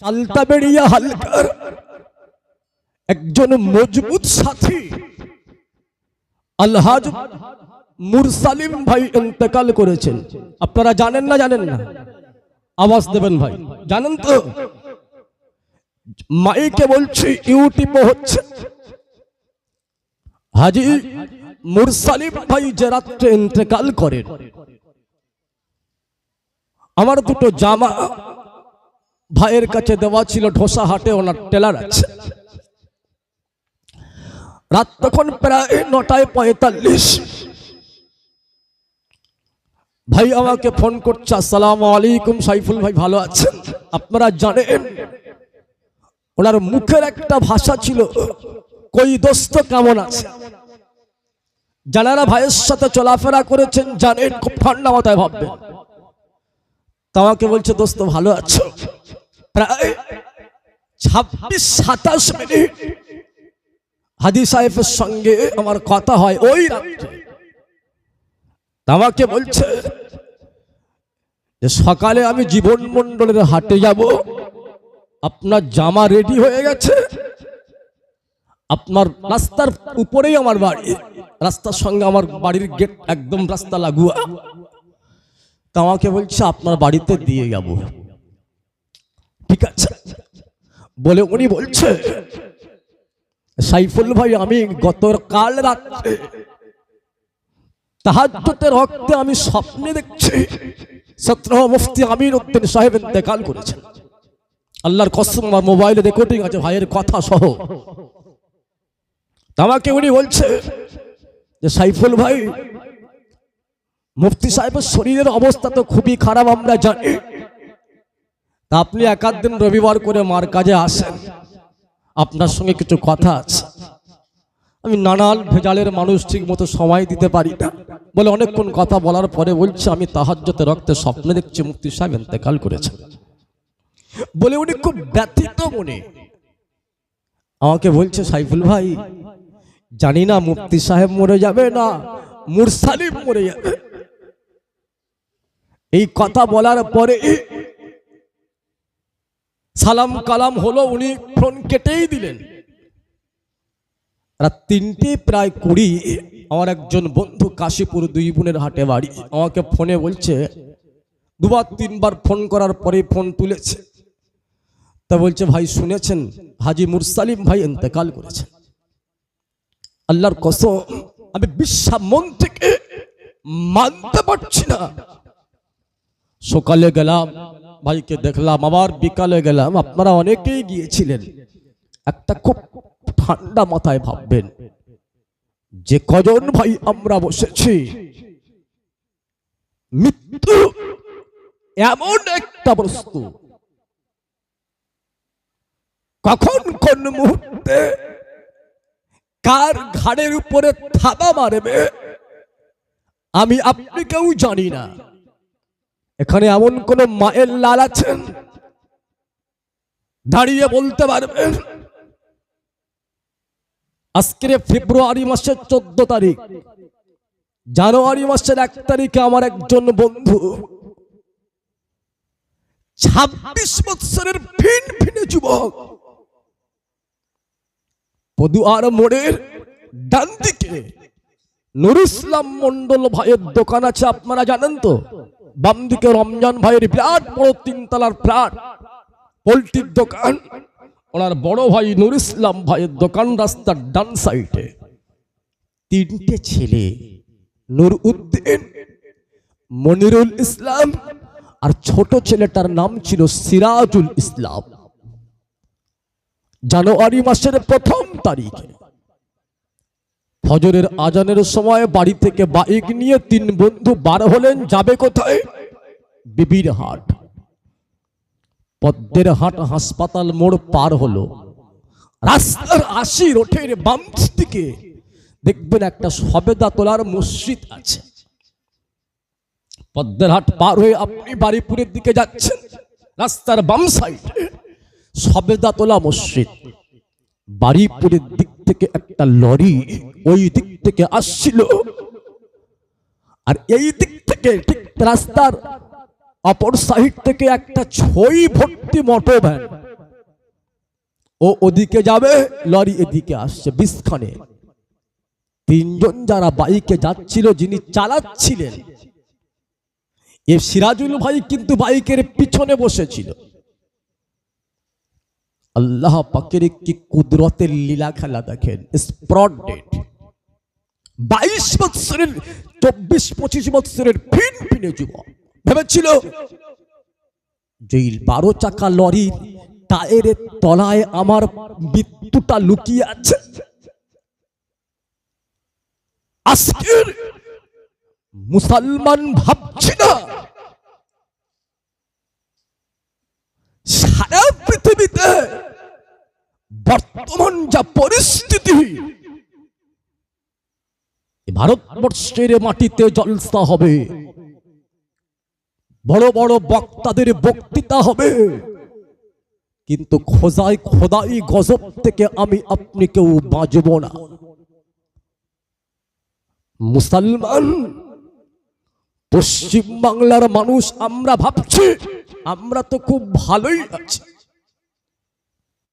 চালতা বেরিয়া হালকার একজন মজবুত সাথী। আলহাজ মুরসালিম ভাই ইন্তেকাল করেছেন। আপনারা জানেন না জানেন না? আওয়াজ দেবেন ভাই। জানেন তো? মাইকে বলছি, ইউটিউবে হচ্ছে। হাজি মুরসালিম ভাই যে রাত্রে ইন্তেকাল করেন। আমার দুটো জামা ভাইয়ের কাছে দেওয়া ছিল ঢোসা হাটে ওনার টেলার আছে। রাত তখন প্রায় নটায় পঁয়তাল্লিশ। ভাই আমাকে ফোন করছে, আসসালাম আলাইকুম সাইফুল ভাই, ভালো আছেন? আপনারা জানেন, ওনার মুখের একটা ভাষা ছিল, কই দোস্ত, কেমন আছে যারা ভাইয়ের সাথে চলাফেরা করেছেন, জানেন, খুব ঠান্ডা মাথায় ভাববেন। তা আমাকে বলছে, দোস্ত, ভালো আছো? প্রায় ছাব্বিশ, সাতাশ হাদি সঙ্গে আমার কথা হয় ওই বলছে যে সকালে আমি জীবন মণ্ডলের হাটে যাব, আপনার জামা রেডি হয়ে গেছে, আপনার রাস্তার উপরেই আমার বাড়ি, রাস্তার সঙ্গে আমার বাড়ির গেট একদম রাস্তা লাগুয়া। তা আমাকে বলছে, আপনার বাড়িতে দিয়ে যাব। ঠিক আছে। বলে উনি বলছে, সাইফুল ভাই, আমি গত কাল রাত্রে তাহাজ্জতের রক্তে আমি স্বপ্নে দেখছি, সত্র মুফতি আমির উদ্দিন সাহেব ইন্তেকাল করেছেন। আল্লাহর কসম, আমার মোবাইলে রেকর্ডিং আছে, ভাইয়ের কথা সহ। তা আমাকে উনি বলছে যে, সাইফুল ভাই, মুফতি সাহেবের শরীরের অবস্থা তো খুবই খারাপ, আমরা জানি। আপনি একাধ দিন রবিবার করে মার কাজে আসেন। আপনার সঙ্গে কিছু কথা আছে। আমি নানাল ভেজালের মানুষ ঠিক মতো সময় দিতে পারি না। বলে অনেকক্ষণ কথা বলার পরে বলছে, আমি তাহাজ্যতে রক্তে স্বপ্নে দেখছি মুক্তি সাহেব এতেকাল করেছেন। বলে উনি খুব ব্যথিত মনে। আমাকে বলছে, সাইফুল ভাই, জানি না মুফতি সাহেব মরে যাবে না মুরসালিম মরে যাবে। এই কথা বলার পরে সালাম কালাম হলো উনি ফোন কেটেই দিলেন। রাত তিনটে প্রায় কুড়ি, আমার একজন বন্ধু কাশীপুর দুই বোনের হাটে বাড়ি, আমাকে ফোনে বলছে, দুবার তিনবার ফোন করার পরে ফোন তুলেছে। তা বলছে, ভাই শুনেছেন, হাজি মুরসালিম ভাই ইন্তেকাল করেছেন। আল্লাহর কসম, আমি বিশ্বাস মন থেকে মানতে পারছি না। সকালে গেলাম ভাইকে দেখলাম, আবার বিকালে গেলাম। আপনারা অনেকেই গিয়েছিলেন। একটা খুব ঠান্ডা মাথায় ভাববেন, যে কজন ভাই আমরা বসেছি? মৃত্যু এমন একটা বস্তু। কখন কোন মুহূর্তে কার ঘাড়ের উপরে থাবা মারবে, আমি আপনি কেউ জানি না। এখানে এমন কোন মায়ের লাল আছেন দাঁড়িয়ে বলতে পারবেন আজকের ফেব্রুয়ারি মাসের চোদ্দ তারিখ। জানুয়ারি মাসের এক তারিখে আমার একজন বন্ধু ছাব্বিশ বৎসরের ফিন ফিনে যুবক পদুয়ার মোড়ের ডান দিকে নুর ইসলাম মন্ডল ভাইয়ের দোকান আছে, আপনারা জানেন তো? বাম দিকে রমজান ভাইয়ের বিরাট বড় তিনতলার ফ্ল্যাট পোল্ট্রির দোকান, ওনার বড় ভাই নুর ইসলাম ভাইয়ের দোকান রাস্তার ডান সাইডে। তিনটে ছেলে, নুর উদ্দিন, মনিরুল ইসলাম আর ছোট ছেলেটার নাম ছিল সিরাজুল ইসলাম। জানুয়ারি মাসের প্রথম তারিখে ফজরের আজানের সময় বাড়ি থেকে বাইক নিয়ে তিন বন্ধু বার হলেন, যাবে কোথায়? বিবির হাট। পদ্মের হাট হাসপাতাল মোড় পার হলো। রাস্তার আশি রোঠের বাম দিকে দেখবেন একটা সবেদা তোলার মসজিদ আছে। পদ্মের হাট পার হয়ে আপনি বাড়িপুরের দিকে যাচ্ছেন, রাস্তার বাম সাইডে সবেদা তোলা মসজিদ। বাড়িপুরের দিক থেকে একটা লরি ওই দিক থেকে আসছিল। আর এই দিক থেকে ঠিক রাস্তার অপর সাইড থেকে একটা ছই ভর্তি মোটর ভ্যান ও ওদিকে যাবে, লরি এদিকে আসছে বিস্খানে তিনজন যারা বাইকে যাচ্ছিল, যিনি চালাচ্ছিলেন, এ সিরাজুল ভাই কিন্তু বাইকের পিছনে বসেছিল। আল্লাহ পাকের কি কুদরতের লীলা খেলা দেখেন স্প্রট ডেট বাইশ বৎসরের, চব্বিশ, পঁচিশ বৎসরের ফিন ফিনে যুবক। ভেবেছিল যে বারো চাকা লরির টায়ারের তলায় আমার মৃত্যুটা লুকিয়ে আছে। আজকের মুসলমান ভাবছি না, সারা পৃথিবীতে বর্তমান যা পরিস্থিতি ভারতবর্ষের মাটিতে জলসা হবে। বড় বড় বক্তাদের বক্তৃতা হবে। কিন্তু খোদাই খোদাই গজব থেকে আমি আপনি কেউ বাঁচব না। মুসলমান পশ্চিম বাংলার মানুষ আমরা ভাবছি, আমরা তো খুব ভালোই আছি।